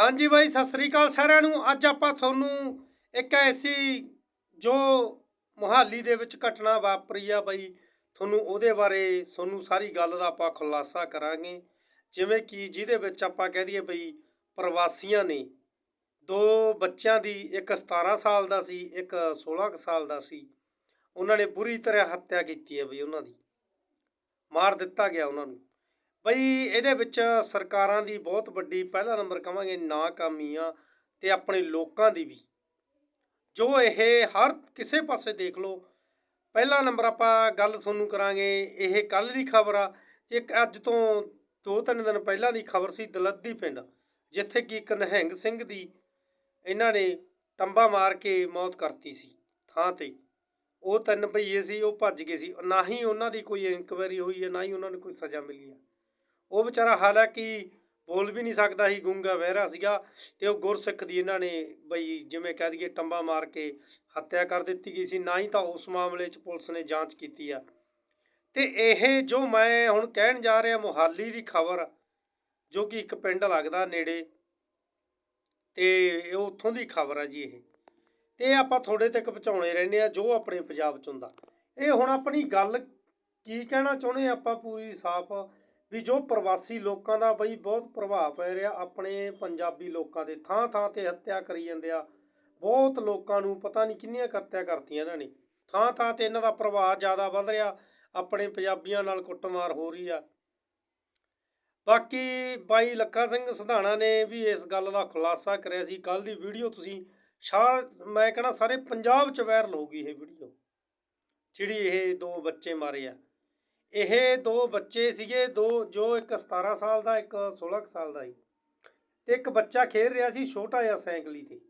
ਹਾਂਜੀ ਬਾਈ, ਸਤਿ ਸ੍ਰੀ ਅਕਾਲ ਸਾਰਿਆਂ ਨੂੰ। ਅੱਜ ਆਪਾਂ ਤੁਹਾਨੂੰ ਇੱਕ ਐਸੀ ਜੋ ਮੁਹਾਲੀ ਦੇ ਵਿੱਚ ਘਟਨਾ ਵਾਪਰੀ ਆ ਬਾਈ, ਤੁਹਾਨੂੰ ਉਹਦੇ ਬਾਰੇ ਤੁਹਾਨੂੰ ਸਾਰੀ ਗੱਲ ਦਾ ਆਪਾਂ ਖੁਲਾਸਾ ਕਰਾਂਗੇ। ਜਿਵੇਂ ਕਿ ਜਿਹਦੇ ਵਿੱਚ ਆਪਾਂ ਕਹਿ ਦਈਏ ਬਈ, ਪ੍ਰਵਾਸੀਆਂ ਨੇ ਦੋ ਬੱਚਿਆਂ ਦੀ, ਇੱਕ 17 ਸਾਲ ਦਾ ਸੀ, ਇੱਕ 16 ਕੁ ਸਾਲ ਦਾ ਸੀ। ਉਹਨਾਂ ਨੇ ਬੁਰੀ ਤਰ੍ਹਾਂ ਹੱਤਿਆ ਕੀਤੀ ਹੈ ਬਈ ਉਹਨਾਂ ਦੀ। ਮਾਰ ਦਿੱਤਾ ਗਿਆ ਉਹਨਾਂ ਨੂੰ। ਬਈ ਇਹਦੇ ਵਿੱਚ ਸਰਕਾਰਾਂ ਦੀ ਬਹੁਤ ਵੱਡੀ ਪਹਿਲਾ ਨੰਬਰ ਕਵਾਂਗੇ ਨਾਕਾਮੀ ਆ ਤੇ ਆਪਣੇ ਲੋਕਾਂ ਦੀ ਵੀ। ਜੋ ਇਹ ਹਰ ਕਿਸੇ ਪਾਸੇ ਦੇਖ ਲਓ, ਪਹਿਲਾ ਨੰਬਰ ਆਪਾਂ ਗੱਲ ਤੁਹਾਨੂੰ ਕਰਾਂਗੇ ਇਹ ਕੱਲ ਦੀ ਖਬਰ ਆ ਇੱਕ ਅੱਜ ਤੋਂ ਦੋ ਤਿੰਨ ਦਿਨ ਪਹਿਲਾਂ ਦੀ ਖਬਰ ਸੀ ਦਲੱਦੀ ਪਿੰਡ, ਜਿੱਥੇ ਕਿ ਇੱਕ ਨਿਹੰਗ ਸਿੰਘ ਦੀ ਇਹਨਾਂ ਨੇ ਟੰਬਾ ਮਾਰ ਕੇ ਮੌਤ ਕਰਤੀ ਸੀ ਥਾਂ ਤੇ। ਉਹ ਤਿੰਨ ਭਈਏ ਸੀ, ਉਹ ਭੱਜ ਗਏ ਸੀ, ਨਾ ਹੀ ਉਹਨਾਂ ਦੀ ਕੋਈ ਇਨਕੁਆਇਰੀ ਹੋਈ ਹੈ, ਨਾ ਹੀ ਉਹਨਾਂ ਨੂੰ ਕੋਈ ਸਜ਼ਾ ਮਿਲੀ ਹੈ। ਉਹ ਵਿਚਾਰਾ ਹਾਲਾਂਕਿ ਬੋਲ ਵੀ ਨਹੀਂ ਸਕਦਾ ਸੀ, ਗੂੰਗਾ ਵਹਿਰਾ ਸੀਗਾ ਤੇ ਉਹ ਗੁਰਸਿੱਖ ਦੀ ਇਹਨਾਂ ਨੇ ਬਈ ਜਿਵੇਂ ਕਹਿ ਦਈਏ ਟੰਬਾ ਮਾਰ ਕੇ ਹੱਤਿਆ ਕਰ ਦਿੱਤੀ ਗਈ ਸੀ, ਨਾ ਹੀ ਤਾਂ ਉਸ ਮਾਮਲੇ 'ਚ ਪੁਲਿਸ ਨੇ ਜਾਂਚ ਕੀਤੀ ਆ। ਤੇ ਇਹ ਜੋ ਮੈਂ ਹੁਣ ਕਹਿਣ ਜਾ ਰਿਹਾ ਮੁਹਾਲੀ ਦੀ ਖਬਰ, ਜੋ ਕਿ ਇੱਕ ਪਿੰਡ ਲੱਗਦਾ ਨੇੜੇ, ਤੇ ਇਹ ਉੱਥੋਂ ਦੀ ਖਬਰ ਆ ਜੀ ਇਹ। ਤੇ ਇਹ ਆਪਾਂ ਤੁਹਾਡੇ ਤੱਕ ਪਹੁੰਚਾਉਣੇ ਰਹਿੰਦੇ ਆ ਜੋ ਆਪਣੇ ਪੰਜਾਬ ਚ ਹੁੰਦਾ। ਇਹ ਹੁਣ ਆਪਣੀ ਗੱਲ ਕੀ ਕਹਿਣਾ ਚਾਹੁੰਦੇ ਆਪਾਂ ਪੂਰੀ ਸਾਫ਼ ਵੀ ਜੋ ਪ੍ਰਵਾਸੀ ਲੋਕਾਂ ਦਾ ਬਈ ਬਹੁਤ ਪ੍ਰਭਾਵ ਪੈ ਰਿਹਾ, ਆਪਣੇ ਪੰਜਾਬੀ ਲੋਕਾਂ ਦੇ ਥਾਂ ਥਾਂ ਤੇ ਹੱਤਿਆ ਕਰੀ ਜਾਂਦੇ ਆ, ਬਹੁਤ ਲੋਕਾਂ ਨੂੰ ਪਤਾ ਨਹੀਂ ਕਿੰਨੀਆਂ ਕੁ ਹੱਤਿਆ ਕਰਤੀਆਂ ਇਹਨਾਂ ਨੇ। ਥਾਂ ਥਾਂ ਤੇ ਇਹਨਾਂ ਦਾ ਪ੍ਰਭਾਵ ਜ਼ਿਆਦਾ ਵੱਧ ਰਿਹਾ, ਆਪਣੇ ਪੰਜਾਬੀਆਂ ਨਾਲ ਕੁੱਟਮਾਰ ਹੋ ਰਹੀ ਆ। ਬਾਕੀ ਬਾਈ ਲੱਖਾ ਸਿੰਘ ਸੰਧਾਣਾ ਨੇ ਵੀ ਇਸ ਗੱਲ ਦਾ ਖੁਲਾਸਾ ਕਰਿਆ ਸੀ ਕੱਲ ਦੀ ਵੀਡੀਓ ਤੁਸੀਂ ਸ਼ਾਰ, ਮੈਂ ਕਹਿੰਦਾ ਸਾਰੇ ਪੰਜਾਬ 'ਚ ਵਾਇਰਲ ਹੋ ਗਈ ਇਹ ਵੀਡੀਓ, ਜਿਹੜੀ ਇਹ ਦੋ ਬੱਚੇ ਮਾਰੇ ਆ। ਇਹ ਦੋ ਬੱਚੇ ਸੀਗੇ, ਦੋ ਜੋ ਇੱਕ 17 ਸਾਲ ਦਾ, ਇੱਕ 16 ਕੁ ਸਾਲ ਦਾ ਸੀ। ਤੇ ਇੱਕ ਬੱਚਾ ਖੇਡ ਰਿਹਾ ਸੀ ਛੋਟਾ ਜਿਹਾ ਸਾਈਕਲੀ ਤੇ।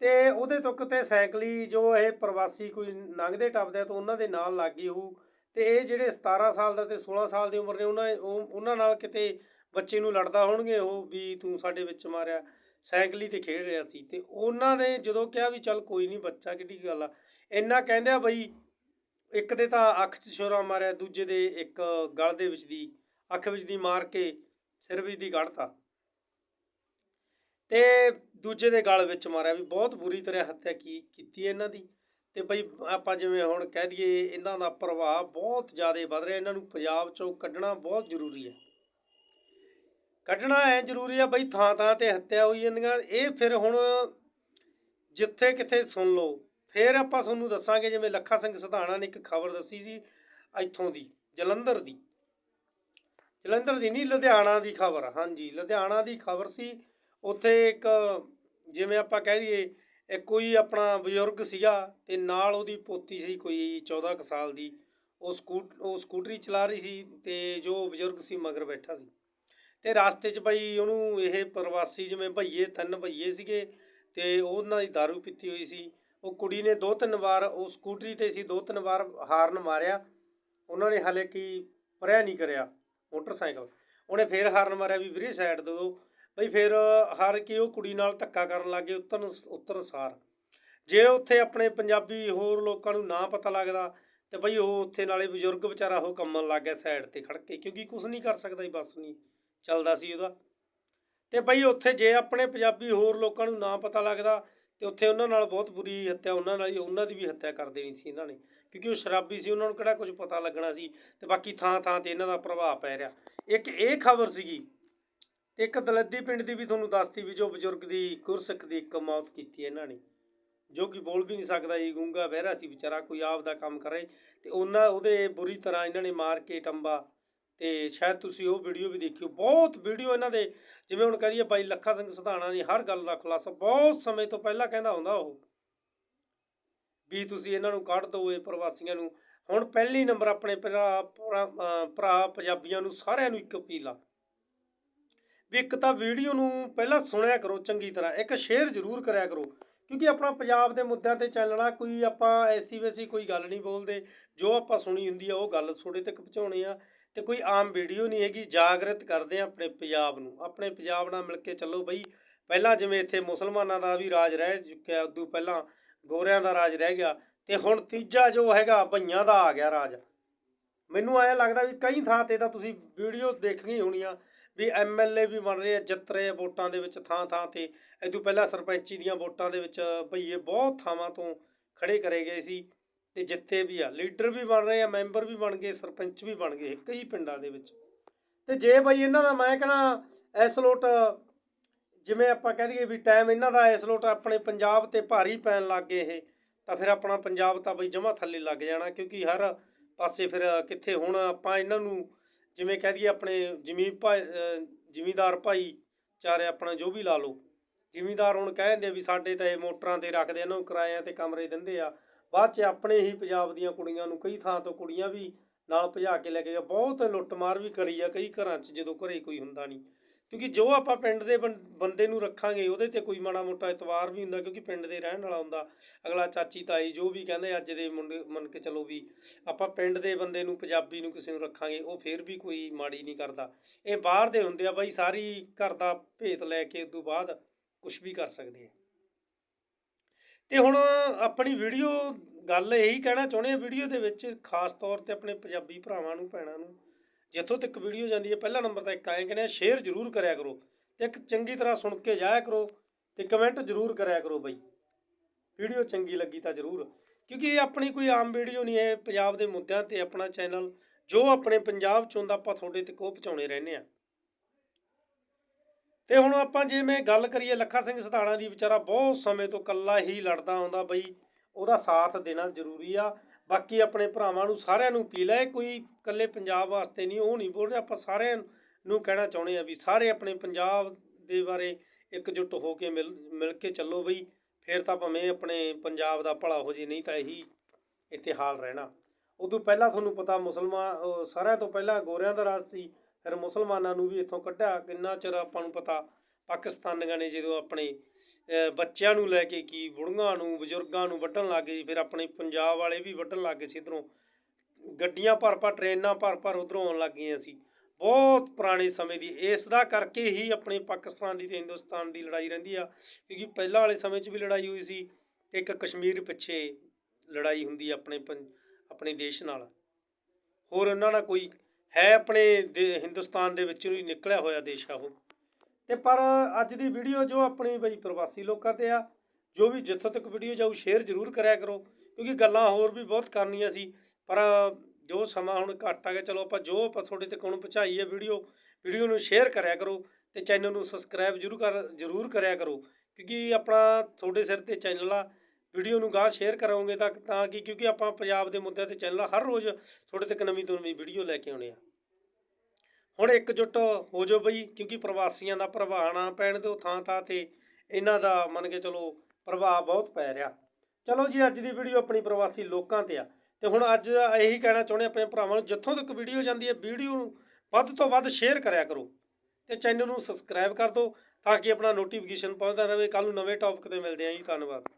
ਤੇ ਉਹਦੇ ਤੋਂ ਕਿਤੇ ਸਾਈਕਲੀ ਜੋ ਇਹ ਪ੍ਰਵਾਸੀ ਕੋਈ ਲੰਘਦੇ ਟੱਪਦੇ ਤਾਂ ਉਹਨਾਂ ਦੇ ਨਾਲ ਲੱਗ ਗਈ ਉਹ। ਤੇ ਇਹ ਜਿਹੜੇ 17 ਸਾਲ ਦਾ ਤੇ 16 ਸਾਲ ਦੀ ਉਮਰ ਨੇ ਉਹਨਾਂ ਉਹ- ਉਹਨਾਂ ਨਾਲ ਕਿਤੇ ਬੱਚੇ ਨੂੰ ਲੜਦਾ ਹੋਣਗੇ ਉਹ ਵੀ ਤੂੰ ਸਾਡੇ ਵਿੱਚ ਮਾਰਿਆ, ਸਾਈਕਲੀ ਤੇ ਖੇਡ ਰਿਹਾ ਸੀ। ਤੇ ਉਹਨਾਂ ਨੇ ਜਦੋਂ ਕਿਹਾ ਵੀ ਚੱਲ ਕੋਈ ਨਹੀਂ ਬੱਚਾ ਕਿੱਡੀ ਗੱਲ ਆ, ਇੰਨਾ ਕਹਿੰਦੇ ਬਈ ਇੱਕ ਦੇ ਤਾਂ ਅੱਖ 'ਚ ਛੋਰਾ ਮਾਰਿਆ, ਦੂਜੇ ਦੇ ਇੱਕ ਗਲ ਦੇ ਵਿੱਚ ਦੀ ਅੱਖ ਵਿੱਚ ਦੀ ਮਾਰ ਕੇ ਸਿਰ ਵਿੱਚ ਦੀ ਕੱਢਤਾ। ਤੇ ਦੂਜੇ ਦੇ ਗਲ ਵਿੱਚ ਮਾਰਿਆ ਵੀ ਬਹੁਤ ਬੁਰੀ ਤਰ੍ਹਾਂ ਹੱਤਿਆ ਕੀ ਕੀਤੀ ਇਹਨਾਂ ਦੀ। ਤੇ ਬਈ ਆਪਾਂ ਜਿਵੇਂ ਹੁਣ ਕਹਿ ਦਈਏ ਇਹਨਾਂ ਦਾ ਪ੍ਰਭਾਵ ਬਹੁਤ ਜ਼ਿਆਦਾ ਵੱਧ ਰਿਹਾ, ਇਹਨਾਂ ਨੂੰ ਪੰਜਾਬ ਚੋਂ ਕੱਢਣਾ ਬਹੁਤ ਜ਼ਰੂਰੀ ਹੈ। ਕੱਢਣਾ ਐ ਜ਼ਰੂਰੀ ਆ ਬਈ ਥਾਂ ਥਾਂ ਤੇ ਹੱਤਿਆ ਹੋਈ ਜਾਂਦੀਆਂ, ਇਹ ਫਿਰ ਹੁਣ ਜਿੱਥੇ ਕਿਥੇ ਸੁਣ ਲਓ ਫਿਰ ਆਪਾਂ ਤੁਹਾਨੂੰ ਦੱਸਾਂਗੇ ਜਿਵੇਂ ਲੱਖਾ ਸਿੰਘ ਸਧਾਣਾ ਨੇ ਇੱਕ ਖਬਰ ਦੱਸੀ ਸੀ ਇੱਥੋਂ ਦੀ, ਜਲੰਧਰ ਦੀ। ਜਲੰਧਰ ਦੀ ਨਹੀਂ, ਲੁਧਿਆਣਾ ਦੀ ਖਬਰ, ਹਾਂਜੀ, ਲੁਧਿਆਣਾ ਦੀ ਖਬਰ ਸੀ। ਉੱਥੇ ਇੱਕ ਜਿਵੇਂ ਆਪਾਂ ਕਹਿ ਦਈਏ, ਇੱਕ ਕੋਈ ਆਪਣਾ ਬਜ਼ੁਰਗ ਸੀਗਾ ਤੇ ਨਾਲ ਉਹਦੀ ਪੋਤੀ ਸੀ ਕੋਈ 14 ਕੁ ਸਾਲ ਦੀ। ਉਹ ਸਕੂਟ, ਉਹ ਸਕੂਟਰੀ ਚਲਾ ਰਹੀ ਸੀ ਤੇ ਜੋ ਬਜ਼ੁਰਗ ਸੀ ਮਗਰ ਬੈਠਾ ਸੀ। ਤੇ ਰਾਸਤੇ 'ਚ ਬਈ ਉਹਨੂੰ ਇਹ ਪ੍ਰਵਾਸੀ ਜਿਵੇਂ ਭਈਏ, ਤਿੰਨ ਭਈਏ ਸੀਗੇ ਤੇ ਉਹਨਾਂ ਦੀ दारू ਪੀਤੀ ਹੋਈ ਸੀ। ਉਹ ਕੁੜੀ ਨੇ ਦੋ ਤਿੰਨ ਵਾਰ ਉਹ ਸਕੂਟਰੀ ਤੇ ਸੀ, ਦੋ ਤਿੰਨ ਵਾਰ ਹਾਰਨ ਮਾਰਿਆ। ਉਹਨਾਂ ਨੇ ਹਾਲੇ ਕਿ ਪਰਿਆ ਨਹੀਂ ਕਰਿਆ ਮੋਟਰਸਾਈਕਲ। ਉਹਨੇ ਫੇਰ ਹਾਰਨ ਮਾਰਿਆ ਵੀ ਵੀਰੇ ਸਾਈਡ ਦੇ ਦਿਓ ਬਈ ਫਿਰ ਹਾਰ ਕੇ ਉਹ ਕੁੜੀ ਨਾਲ ਧੱਕਾ ਕਰਨ ਲੱਗੇ ਉੱਤਰ ਉੱਤਰ ਸਾਰ। ਜੇ ਉੱਥੇ ਆਪਣੇ ਪੰਜਾਬੀ ਹੋਰ ਲੋਕਾਂ ਨੂੰ ਨਾ ਪਤਾ ਲੱਗਦਾ, ਤੇ ਬਈ ਉਹ ਉੱਥੇ ਨਾਲੇ ਬਜ਼ੁਰਗ ਵਿਚਾਰਾ ਉਹ ਕੰਮਣ ਲੱਗ ਗਿਆ ਸਾਈਡ ਤੇ ਖੜ ਕੇ, ਕਿਉਂਕਿ ਕੁਝ ਨਹੀਂ ਕਰ ਸਕਦਾ ਹੀ ਬਸ ਨਹੀਂ ਚੱਲਦਾ ਸੀ ਉਹਦਾ। ਤੇ ਬਈ ਉੱਥੇ ਜੇ ਆਪਣੇ ਪੰਜਾਬੀ ਹੋਰ ਲੋਕਾਂ ਨੂੰ ਨਾ ਪਤਾ ਲੱਗਦਾ ਤੇ ਉੱਥੇ ਉਹਨਾਂ ਨਾਲ ਬਹੁਤ ਬੁਰੀ ਹੱਤਿਆ, ਉਹਨਾਂ ਨਾਲ ਹੀ, ਉਹਨਾਂ ਦੀ ਵੀ ਹੱਤਿਆ ਕਰ ਦੇਣੀ ਸੀ ਇਹਨਾਂ ਨੇ, ਕਿਉਂਕਿ ਉਹ ਸ਼ਰਾਬੀ ਸੀ, ਉਹਨਾਂ ਨੂੰ ਕਿਹੜਾ ਕੁਝ ਪਤਾ ਲੱਗਣਾ ਸੀ ਤੇ ਬਾਕੀ ਥਾਂ ਥਾਂ ਤੇ ਇਹਨਾਂ ਦਾ ਪ੍ਰਭਾਵ ਪੈ ਰਿਹਾ। ਇੱਕ ਇਹ ਖਬਰ ਸੀਗੀ ਤੇ ਇੱਕ ਦਲੱਦੀ ਪਿੰਡ ਦੀ ਵੀ ਤੁਹਾਨੂੰ ਦੱਸਤੀ ਵੀ ਜੋ ਬਜ਼ੁਰਗ ਦੀ ਗੁਰਸਿੱਖ ਦੀ ਇੱਕ ਮੌਤ ਕੀਤੀ ਇਹਨਾਂ ਨੇ, ਜੋ ਕਿ ਬੋਲ ਵੀ ਨਹੀਂ ਸਕਦਾ ਜੀ, ਗੂੰਗਾ ਬਹਿਰਾ ਸੀ ਵਿਚਾਰਾ, ਕੋਈ ਆਪ ਦਾ ਕੰਮ ਕਰੇ ਤੇ ਉਹਨਾਂ, ਉਹਦੇ ਬੁਰੀ ਤਰ੍ਹਾਂ ਇਹਨਾਂ ਨੇ ਮਾਰ ਕੇ ਟੰਬਾ ਤੇ ਸ਼ਾਇਦ ਤੁਸੀਂ ਉਹ ਵੀਡੀਓ ਵੀ ਦੇਖਿਓ ਬਹੁਤ ਵੀਡੀਓ ਇਹਨਾਂ ਦੇ, ਜਿਵੇਂ ਹੁਣ ਕਹਦੀਏ ਬਾਈ ਲੱਖਾ ਸਿੰਘ ਸਧਾਣਾ ਨੇ ਹਰ ਗੱਲ ਦਾ ਖੁਲਾਸਾ, ਬਹੁਤ ਸਮੇਂ ਤੋਂ ਪਹਿਲਾਂ ਕਹਿੰਦਾ ਹੁੰਦਾ ਉਹ, ਵੀ ਤੁਸੀਂ ਇਹਨਾਂ ਨੂੰ ਕੱਢ ਦਿਓ ਇਹ ਪ੍ਰਵਾਸੀਆਂ ਨੂੰ। ਹੁਣ ਪਹਿਲੀ ਨੰਬਰ ਆਪਣੇ ਭਰਾ, ਭਰਾ- ਭਰਾ ਪੰਜਾਬੀਆਂ ਨੂੰ ਸਾਰਿਆਂ ਨੂੰ ਇੱਕ ਅਪੀਲ ਆ, ਵੀ ਇੱਕ ਤਾਂ ਵੀਡੀਓ ਨੂੰ ਪਹਿਲਾਂ ਸੁਣਿਆ ਕਰੋ ਚੰਗੀ ਤਰ੍ਹਾਂ, ਇੱਕ ਸ਼ੇਅਰ ਜ਼ਰੂਰ ਕਰਿਆ ਕਰੋ, ਕਿਉਂਕਿ ਆਪਣਾ ਪੰਜਾਬ ਦੇ ਮੁੱਦਿਆਂ ਤੇ ਚੱਲਣਾ ਕੋਈ ਆਪਾਂ ਐਸੀ ਵੈਸੀ ਕੋਈ ਗੱਲ ਨਹੀਂ ਬੋਲਦੇ, ਜੋ ਆਪਾਂ ਸੁਣੀ ਹੁੰਦੀ ਆ ਉਹ ਗੱਲ ਤੁਹਾਡੇ ਤੱਕ ਪਹੁੰਚਾਉਣੀ ਆ। ਤੇ ਕੋਈ ਆਮ ਵੀਡੀਓ ਨਹੀਂ ਹੈਗੀ, ਜਾਗਰਤ ਕਰਦੇ ਆ ਆਪਣੇ ਪੰਜਾਬ ਨੂੰ। ਆਪਣੇ ਪੰਜਾਬ ਨਾਲ ਮਿਲ ਕੇ ਚੱਲੋ ਬਈ। ਪਹਿਲਾਂ ਜਿਵੇਂ ਇੱਥੇ ਮੁਸਲਮਾਨਾਂ ਦਾ ਵੀ ਰਾਜ ਰਹਿ ਚੁੱਕਿਆ, ਉਦੋਂ ਪਹਿਲਾਂ ਗੋਰਿਆਂ ਦਾ ਰਾਜ ਰਹਿ ਗਿਆ ਤੇ ਹੁਣ ਤੀਜਾ ਜੋ ਹੈਗਾ, ਭਈਆਂ ਦਾ ਆ ਗਿਆ ਰਾਜ। ਮੈਨੂੰ ਐਂ ਲੱਗਦਾ ਵੀ ਕਈ ਥਾਂ ਤੇ ਤਾਂ ਤੁਸੀਂ ਵੀਡੀਓ ਦੇਖਣੀ ਹੋਣੀਆਂ ਵੀ ਐਮਐਲਏ ਵੀ ਬਣ ਰਹੇ ਆ, ਜਿੱਤ ਰਹੇ ਆ ਵੋਟਾਂ ਦੇ ਵਿੱਚ ਥਾਂ ਥਾਂ ਤੇ। ਇਦੋਂ ਪਹਿਲਾਂ ਸਰਪੰਚੀ ਦੀਆਂ ਵੋਟਾਂ ਦੇ ਵਿੱਚ ਭਈਏ ਬਹੁਤ ਥਾਵਾਂ ਤੋਂ ਖੜੇ ਕਰੇ ਗਏ ਸੀ। ਤੇ ਜਿੱਥੇ ਵੀ ਆ, ਲੀਡਰ ਵੀ ਬਣ ਰਹੇ ਆ, ਮੈਂਬਰ ਵੀ ਬਣ ਗਏ, ਸਰਪੰਚ ਵੀ ਬਣ ਗਏ ਕਈ ਪਿੰਡਾਂ ਦੇ ਵਿੱਚ। ਤੇ ਜੇ ਬਈ ਇਹਨਾਂ ਦਾ ਮੈਂ ਕਹਣਾ, ਇਸ ਲੋਟ ਜਿਵੇਂ ਆਪਾਂ ਕਹਿ ਦਈਏ ਵੀ ਟਾਈਮ ਇਹਨਾਂ ਦਾ ਇਸ ਲੋਟ ਆਪਣੇ ਪੰਜਾਬ ਤੇ ਭਾਰੀ ਪੈਣ ਲੱਗ ਗਏ ਇਹ, ਤਾਂ ਫਿਰ ਆਪਣਾ ਪੰਜਾਬ ਤਾਂ ਬਈ ਜਮਾ ਥੱਲੇ ਲੱਗ ਜਾਣਾ, ਕਿਉਂਕਿ ਹਰ ਪਾਸੇ ਫਿਰ ਕਿੱਥੇ ਹੁਣ ਆਪਾਂ ਇਹਨਾਂ ਨੂੰ ਜਿਵੇਂ ਕਹਿ ਦਈਏ ਆਪਣੇ ਜ਼ਮੀਨ ਭਾਈ ਜ਼ਿਮੀਦਾਰ ਜ਼ਿਮੀਂਦਾਰ ਭਾਈ ਚਾਰੇ ਆਪਣਾ ਜੋ ਵੀ ਲਾ ਲਓ, ਜ਼ਿਮੀਦਾਰ ਹੁਣ ਕਹਿੰਦੇ ਵੀ ਸਾਡੇ ਤਾਂ ਇਹ ਮੋਟਰਾਂ ਤੇ ਰੱਖਦੇ ਇਹਨਾਂ ਨੂੰ ਕਿਰਾਇਆਂ ਤੇ ਕਮਰੇ ਦਿੰਦੇ ਆ ਬਾਅਦ ਚ ਆਪਣੇ ਹੀ ਪੰਜਾਬ ਦੀਆਂ ਕੁੜੀਆਂ ਨੂੰ ਕਈ ਥਾਂ ਤੋਂ ਕੁੜੀਆਂ ਵੀ ਨਾਲ ਭਜਾ ਕੇ ਲੈ ਕੇ ਗਿਆ ਬਹੁਤ ਲੁੱਟਮਾਰ ਵੀ ਕਰੀ ਆ ਕਈ ਘਰਾਂ 'ਚ ਜਦੋਂ ਘਰੇ ਕੋਈ ਹੁੰਦਾ ਨਹੀਂ ਕਿਉਂਕਿ ਜੋ ਆਪਾਂ ਪਿੰਡ ਦੇ ਬੰ- ਬੰਦੇ ਨੂੰ ਰੱਖਾਂਗੇ, ਉਹਦੇ ਤੇ ਕੋਈ ਮਾੜਾ ਮੋਟਾ ਇਤਵਾਰ ਵੀ ਹੁੰਦਾ ਕਿਉਂਕਿ ਪਿੰਡ ਦੇ ਰਹਿਣ ਵਾਲਾ ਹੁੰਦਾ। ਅਗਲਾ ਚਾਚੀ ਤਾਈ ਜੋ ਵੀ ਕਹਿੰਦੇ ਅੱਜ ਦੇ ਮੁੰਡੇ ਮੰਨ ਕੇ ਚਲੋ ਵੀ ਆਪਾਂ ਪਿੰਡ ਦੇ ਬੰਦੇ ਨੂੰ, ਪੰਜਾਬੀ ਨੂੰ ਕਿਸੇ ਨੂੰ ਰੱਖਾਂਗੇ, ਉਹ ਫੇਰ ਵੀ ਕੋਈ ਮਾੜੀ ਨਹੀਂ ਕਰਦਾ। ਇਹ ਬਾਹਰ ਦੇ ਹੁੰਦੇ ਆ ਬਾਈ, ਸਾਰੀ ਘਰ ਦਾ ਭੇਤ ਲੈ ਕੇ ਉਦੋਂ ਬਾਅਦ ਕੁਝ ਵੀ ਕਰ ਸਕਦੇ ਆ। ਤੇ ਹੁਣ ਆਪਣੀ ਵੀਡੀਓ, ਗੱਲ ਇਹੀ ਕਹਿਣਾ ਚਾਹੁੰਦੇ ਆ ਵੀਡੀਓ ਦੇ ਵਿੱਚ ਖਾਸ ਤੌਰ ਤੇ ਆਪਣੇ ਪੰਜਾਬੀ ਭਰਾਵਾਂ ਨੂੰ, ਭੈਣਾਂ ਨੂੰ, ਜਿੱਥੋਂ ਤੱਕ ਵੀਡੀਓ ਜਾਂਦੀ ਹੈ, ਪਹਿਲਾ ਨੰਬਰ ਤਾਂ ਇੱਕ ਆਏ ਕਹਿੰਦੇ ਆ ਸ਼ੇਅਰ ਜ਼ਰੂਰ ਕਰਿਆ ਕਰੋ ਤੇ ਇੱਕ ਚੰਗੀ ਤਰ੍ਹਾਂ ਸੁਣ ਕੇ ਜਾਇਆ ਕਰੋ ਤੇ ਕਮੈਂਟ ਜ਼ਰੂਰ ਕਰਿਆ ਕਰੋ ਬਈ। ਵੀਡੀਓ ਚੰਗੀ ਲੱਗੀ ਤਾਂ ਜ਼ਰੂਰ, ਕਿਉਂਕਿ ਇਹ ਆਪਣੀ ਕੋਈ ਆਮ ਵੀਡੀਓ ਨਹੀਂ ਹੈ ਪੰਜਾਬ ਦੇ ਮੁੱਦਿਆਂ ਤੇ ਆਪਣਾ ਚੈਨਲ ਜੋ ਆਪਣੇ ਪੰਜਾਬ ਚੋਂ ਦਾ ਆਪਾਂ ਤੁਹਾਡੇ ਤੱਕ ਉਹ ਪਹੁੰਚਾਉਣੇ ਰਹਿੰਦੇ ਆ ਤੇ ਹੁਣ ਆਪਾਂ ਜਿਵੇਂ ਗੱਲ ਕਰੀਏ ਲੱਖਾ ਸਿੰਘ ਸਧਾਣਾ ਦੀ ਵਿਚਾਰਾ ਬਹੁਤ ਸਮੇਂ ਤੋਂ ਇਕੱਲਾ ਹੀ ਲੜਦਾ ਆਉਂਦਾ ਬਈ, ਉਹਦਾ ਸਾਥ ਦੇਣਾ ਜ਼ਰੂਰੀ ਆ। ਬਾਕੀ ਆਪਣੇ ਭਰਾਵਾਂ ਨੂੰ ਸਾਰਿਆਂ ਨੂੰ ਅਪੀਲ ਹੈ, ਕੋਈ ਇਕੱਲੇ ਪੰਜਾਬ ਵਾਸਤੇ ਨਹੀਂ, ਉਹ ਨਹੀਂ ਬੋਲ ਰਿਹਾ, ਆਪਾਂ ਸਾਰਿਆਂ ਨੂੰ ਕਹਿਣਾ ਚਾਹੁੰਦੇ ਆ ਵੀ ਸਾਰੇ ਆਪਣੇ ਪੰਜਾਬ ਦੇ ਬਾਰੇ ਇਕਜੁੱਟ ਹੋ ਕੇ ਮਿਲ ਮਿਲ ਕੇ ਚੱਲੋ ਬਈ, ਫਿਰ ਤਾਂ ਭਾਵੇਂ ਆਪਣੇ ਪੰਜਾਬ ਦਾ ਭਲਾ ਹੋ ਜੇ, ਨਹੀਂ ਤਾਂ ਇਹੀ ਇੱਥੇ ਹਾਲ ਰਹਿਣਾ। ਉਦੋਂ ਪਹਿਲਾਂ ਤੁਹਾਨੂੰ ਪਤਾ ਮੁਸਲਮਾਨ ਸਾਰਿਆਂ ਤੋਂ ਪਹਿਲਾਂ ਗੋਰਿਆਂ ਦਾ ਰਾਜ ਸੀ। ਫਿਰ ਮੁਸਲਮਾਨਾਂ ਨੂੰ ਵੀ ਇੱਥੋਂ ਕੱਢਿਆ। ਕਿੰਨਾ ਚਿਰ ਆਪਾਂ ਨੂੰ ਪਤਾ ਪਾਕਿਸਤਾਨੀਆਂ ਨੇ ਜਦੋਂ ਆਪਣੇ ਬੱਚਿਆਂ ਨੂੰ ਲੈ ਕੇ ਕੀ ਬੁੜੀਆਂ ਨੂੰ, ਬਜ਼ੁਰਗਾਂ ਨੂੰ ਵੱਢਣ ਲੱਗ ਗਏ, ਫਿਰ ਆਪਣੇ ਪੰਜਾਬ ਵਾਲੇ ਵੀ ਵੱਢਣ ਲੱਗ ਗਏ ਸੀ ਇੱਧਰੋਂ। ਗੱਡੀਆਂ ਭਰ ਭਰ, ਟ੍ਰੇਨਾਂ ਭਰ ਭਰ ਉਧਰੋਂ ਆਉਣ ਲੱਗ ਗਈਆਂ ਸੀ। ਬਹੁਤ ਪੁਰਾਣੇ ਸਮੇਂ ਦੀ, ਇਸ ਦਾ ਕਰਕੇ ਹੀ ਆਪਣੇ ਪਾਕਿਸਤਾਨ ਦੀ ਤੇ ਹਿੰਦੁਸਤਾਨ ਦੀ ਲੜਾਈ ਰਹਿੰਦੀ ਆ। ਕਿਉਂਕਿ ਪਹਿਲਾਂ ਵਾਲੇ ਸਮੇਂ 'ਚ ਵੀ ਲੜਾਈ ਹੋਈ ਸੀ ਤੇ ਇੱਕ ਕਸ਼ਮੀਰ ਪਿੱਛੇ ਲੜਾਈ ਹੁੰਦੀ ਆਪਣੇ ਪੰ- ਆਪਣੇ ਦੇਸ਼ ਨਾਲ। ਹੋਰ ਉਹਨਾਂ ਨਾਲ ਕੋਈ ਹੈ ਆਪਣੇ ਦੇ- ਹਿੰਦੁਸਤਾਨ ਦੇ ਵਿੱਚੋਂ ਹੀ ਨਿਕਲਿਆ ਹੋਇਆ ਦੇਸ਼ ਆ ਉਹ। ਤੇ ਪਰ ਅੱਜ ਦੀ ਵੀਡੀਓ ਜੋ ਆਪਣੀ ਬਈ ਪ੍ਰਵਾਸੀ ਲੋਕਾਂ ਤੇ ਆ, ਜੋ ਵੀ ਜਿੱਥੋਂ ਤੱਕ ਵੀਡੀਓ ਜਾਊ ਸ਼ੇਅਰ ਜ਼ਰੂਰ ਕਰਿਆ ਕਰੋ, ਕਿਉਂਕਿ ਗੱਲਾਂ ਹੋਰ ਵੀ ਬਹੁਤ ਕਰਨੀਆਂ ਸੀ। ਪਰ ਜੋ ਸਮਾਂ ਹੁਣ ਘੱਟ ਆ ਗਿਆ, ਚਲੋ ਆਪਾਂ ਜੋ ਆਪਾਂ ਤੁਹਾਡੇ ਤੱਕ ਹੁਣ ਪਹੁੰਚਾਈ ਹੈ ਵੀਡੀਓ ਵੀਡੀਓ ਨੂੰ ਸ਼ੇਅਰ ਕਰਿਆ ਕਰੋ ਤੇ ਚੈਨਲ ਨੂੰ ਸਬਸਕ੍ਰਾਈਬ ਜ਼ਰੂਰ ਕਰ, ਜ਼ਰੂਰ ਕਰਿਆ ਕਰੋ, ਕਿਉਂਕਿ ਆਪਣਾ ਤੁਹਾਡੇ ਸਿਰ ਤੇ ਚੈਨਲ ਆ ਵੀਡੀਓ ਨੂੰ ਗਾਹ ਸ਼ੇਅਰ ਕਰੋਗੇ ਤਾਂ ਤਾਂ ਕਿ ਕਿਉਂਕਿ ਆਪਾਂ ਪੰਜਾਬ ਦੇ ਮੁੱਦਿਆਂ ਤੇ ਚੈਨਲ ਹਰ ਰੋਜ਼ ਤੁਹਾਡੇ ਤੱਕ ਨਵੀਂ ਤੋਂ ਨਵੀਂ ਵੀਡੀਓ ਲੈ ਕੇ ਆਉਣੇ ਆ। ਹੁਣ ਇਕਜੁੱਟ ਹੋ ਜਾਓ ਬਈ, ਕਿਉਂਕਿ ਪ੍ਰਵਾਸੀਆਂ ਦਾ ਪ੍ਰਭਾਵ ਨਾ ਪੈਣ ਦਿਓ ਥਾਂ ਥਾਂ ਤੇ ਇਹਨਾਂ ਦਾ ਮੰਨ ਕੇ ਚਲੋ ਪ੍ਰਭਾਵ ਬਹੁਤ ਪੈ ਰਿਹਾ। ਚਲੋ ਜੀ, ਅੱਜ ਦੀ ਵੀਡੀਓ ਆਪਣੀ ਪ੍ਰਵਾਸੀ ਲੋਕਾਂ ਤੇ ਆ। ਤੇ ਹੁਣ ਅੱਜ ਇਹੀ ਕਹਿਣਾ ਚਾਹੁੰਦੇ ਆਪਣੇ ਭਰਾਵਾਂ ਨੂੰ, ਜਿੱਥੋਂ ਤੱਕ ਵੀਡੀਓ ਜਾਂਦੀ ਹੈ, ਵੀਡੀਓ ਨੂੰ ਵੱਧ ਤੋਂ ਵੱਧ ਸ਼ੇਅਰ ਕਰਿਆ ਕਰੋ। ਤੇ ਚੈਨਲ ਨੂੰ ਸਬਸਕ੍ਰਾਈਬ ਕਰ ਦਿਓ ਤਾਂ ਕਿ ਆਪਣਾ ਨੋਟੀਫਿਕੇਸ਼ਨ ਪਹੁੰਚਦਾ ਰਹੇ। ਕੱਲ ਨੂੰ ਨਵੇਂ ਟੌਪਿਕ ਤੇ ਮਿਲਦੇ ਆਂ ਜੀ, ਧੰਨਵਾਦ।